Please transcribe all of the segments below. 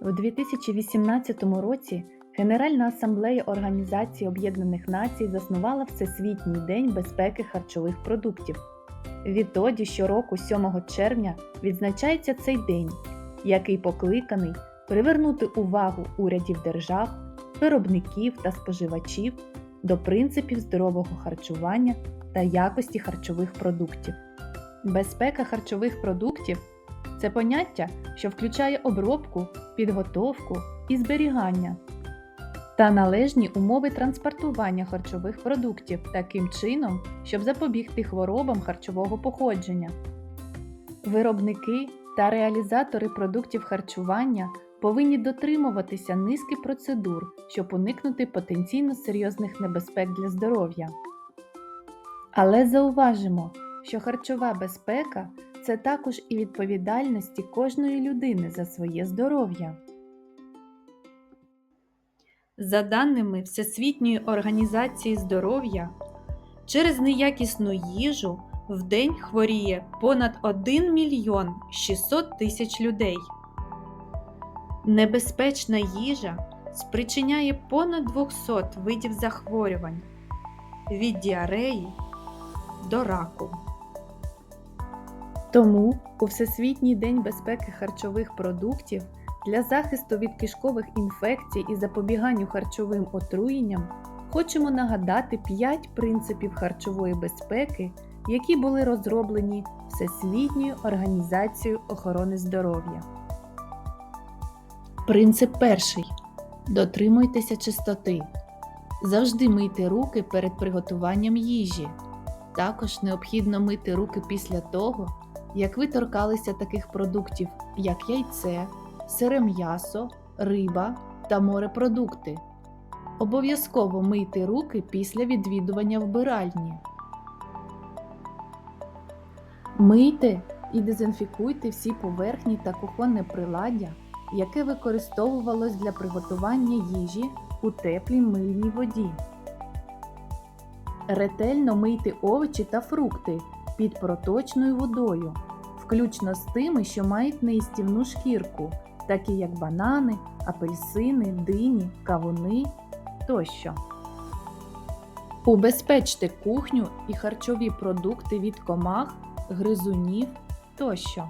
У 2018 році Генеральна асамблея Організації Об'єднаних Націй заснувала Всесвітній день безпеки харчових продуктів. Відтоді щороку, 7 червня, відзначається цей день, який покликаний привернути увагу урядів держав, виробників та споживачів до принципів здорового харчування та якості харчових продуктів. Безпека харчових продуктів це поняття, що включає обробку, підготовку і зберігання та належні умови транспортування харчових продуктів таким чином, щоб запобігти хворобам харчового походження. Виробники та реалізатори продуктів харчування повинні дотримуватися низки процедур, щоб уникнути потенційно серйозних небезпек для здоров'я. Але зауважимо, що харчова безпека це також і відповідальності кожної людини за своє здоров'я. За даними Всесвітньої організації здоров'я, через неякісну їжу в день хворіє понад 1 мільйон 600 тисяч людей. Небезпечна їжа спричиняє понад 200 видів захворювань від діареї до раку. Тому у Всесвітній день безпеки харчових продуктів для захисту від кишкових інфекцій і запобіганню харчовим отруєнням хочемо нагадати 5 принципів харчової безпеки, які були розроблені Всесвітньою організацією охорони здоров'я. Принцип перший. Дотримуйтеся чистоти. Завжди мийте руки перед приготуванням їжі. Також необхідно мити руки після того, як ви торкалися таких продуктів, як яйце, сире м'ясо, риба та морепродукти. Обов'язково мийте руки після відвідування вбиральні. Мийте і дезінфікуйте всі поверхні та кухонне приладдя, яке використовувалось для приготування їжі у теплій мильній воді. Ретельно мийте овочі та фрукти під проточною водою, включно з тими, що мають неїстівну шкірку, такі як банани, апельсини, дині, кавуни тощо. Убезпечте кухню і харчові продукти від комах, гризунів тощо.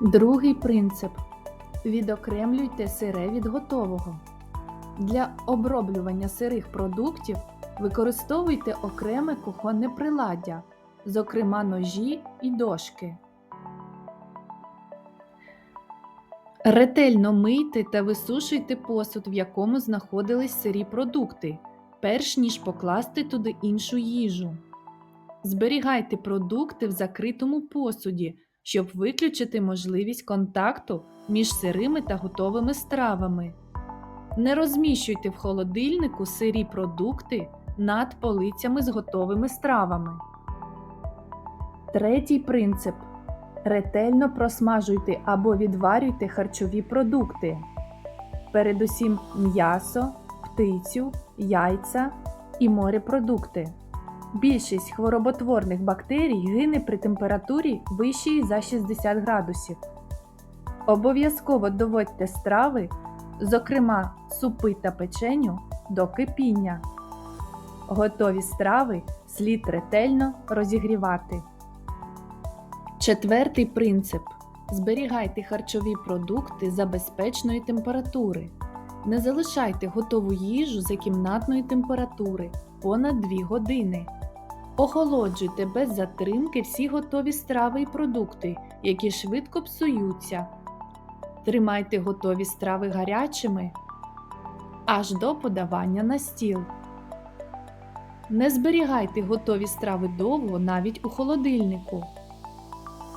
Другий принцип. Відокремлюйте сире від готового. Для оброблювання сирих продуктів використовуйте окреме кухонне приладдя, зокрема ножі і дошки. Ретельно мийте та висушуйте посуд, в якому знаходились сирі продукти, перш ніж покласти туди іншу їжу. Зберігайте продукти в закритому посуді, щоб виключити можливість контакту між сирими та готовими стравами. Не розміщуйте в холодильнику сирі продукти над полицями з готовими стравами. Третій принцип. Ретельно просмажуйте або відварюйте харчові продукти. Передусім м'ясо, птицю, яйця і морепродукти. Більшість хвороботворних бактерій гине при температурі вищій за 60 градусів. Обов'язково доводьте страви, зокрема супи та печеню, до кипіння. Готові страви слід ретельно розігрівати. Четвертий принцип. Зберігайте харчові продукти за безпечної температури. Не залишайте готову їжу за кімнатної температури понад 2 години. Охолоджуйте без затримки всі готові страви і продукти, які швидко псуються. Тримайте готові страви гарячими аж до подавання на стіл. Не зберігайте готові страви довго навіть у холодильнику.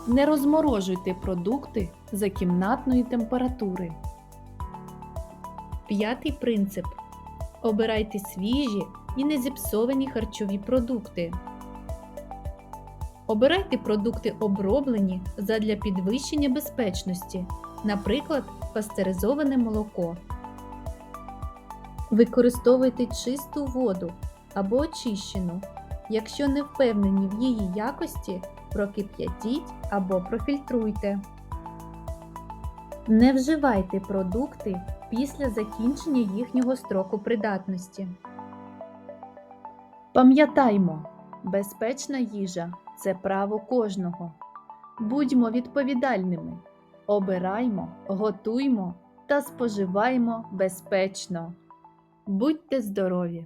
Не розморожуйте продукти за кімнатної температури. П'ятий принцип. Обирайте свіжі і не зіпсовані харчові продукти. Обирайте продукти оброблені задля підвищення безпечності, наприклад, пастеризоване молоко. Використовуйте чисту воду або очищену. Якщо не впевнені в її якості, прокип'ятіть або профільтруйте. Не вживайте продукти після закінчення їхнього строку придатності. Пам'ятаймо, безпечна їжа це право кожного. Будьмо відповідальними, обираймо, готуймо та споживаймо безпечно. Будьте здорові!